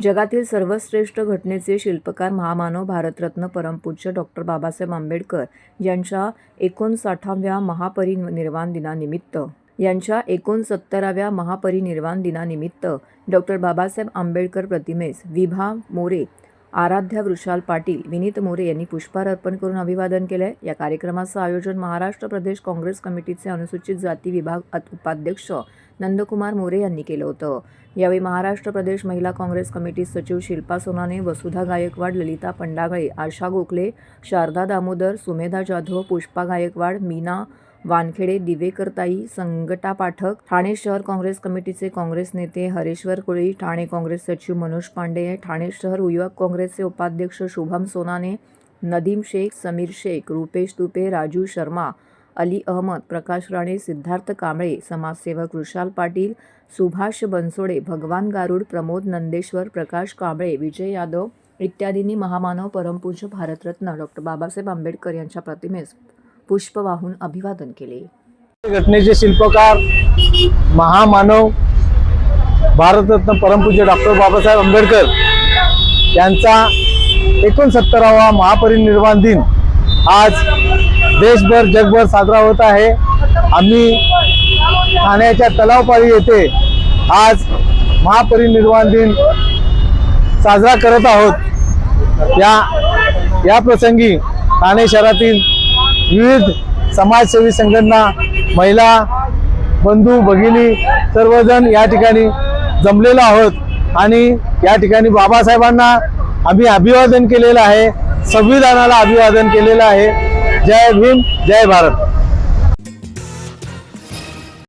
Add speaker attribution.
Speaker 1: जगातील सर्वश्रेष्ठ घटनेचे शिल्पकार महामानव भारतरत्न परमपूज्य डॉक्टर बाबासाहेब आंबेडकर यांच्या एकोणसाठाव्या महापरिनिर्वाण दिनानिमित्त यांच्या एकोणसत्तराव्या महापरिनिर्वाण दिनानिमित्त डॉक्टर बाबासाहेब आंबेडकर प्रतिमेस विभा मोरे आराध्या वृषाल पाटील विनीत मोरे यांनी पुष्पहार अर्पण करून अभिवादन केलंय. या कार्यक्रमाचं आयोजन महाराष्ट्र प्रदेश काँग्रेस कमिटीचे अनुसूचित जाती विभाग उपाध्यक्ष नंदकुमार मोरे यांनी केलं होतं. यावेळी महाराष्ट्र प्रदेश महिला काँग्रेस कमिटी सचिव शिल्पा सोनाने वसुधा गायकवाड ललिता पंडागळे आशा गोखले शारदा दामोदर सुमेधा जाधव पुष्पा गायकवाड मीना वानखेडे दिवेकरताई संगटा पाठक ठाणे शहर काँग्रेस कमिटीचे काँग्रेस नेते हरेश्वर कोळी ठाणे काँग्रेस सचिव मनोज पांडे ठाणे शहर युवक काँग्रेसचे उपाध्यक्ष शुभम सोनाने नदीम शेख समीर शेख रुपेश तुपे राजू शर्मा अली अहमद प्रकाश राणे सिद्धार्थ कांबळे समाजसेवक वृषाल पाटील सुभाष बनसोडे भगवान गारुड प्रमोद नंदेश्वर प्रकाश कांबळे विजय यादव इत्यादींनी महामानव परमपूज्य भारतरत्न डॉक्टर बाबासाहेब आंबेडकर यांच्या प्रतिमेस पुष्प वाहून अभिवादन केले.
Speaker 2: घटनेचे शिल्पकार महामानव भारतरत्न परमपूज्य डॉक्टर बाबासाहेब आंबेडकर यांचा एकोणसत्तरावा महापरिनिर्वाण दिन आज देशभर जगभर साजरा होत आहे. आम्ही ठाण्याच्या तलावपाळी येथे आज महापरिनिर्वाण दिन साजरा करत आहोत. या या प्रसंगी ठाणे शहरातील विविध समाजसेवी संघटना महिला बंधू भगिनी सर्वजण या ठिकाणी जमलेलो आहोत. आणि या ठिकाणी बाबासाहेबांना आम्ही अभिवादन केलेलं आहे संविधानाला अभिवादन केलेलं आहे. जय भीम जय भारत.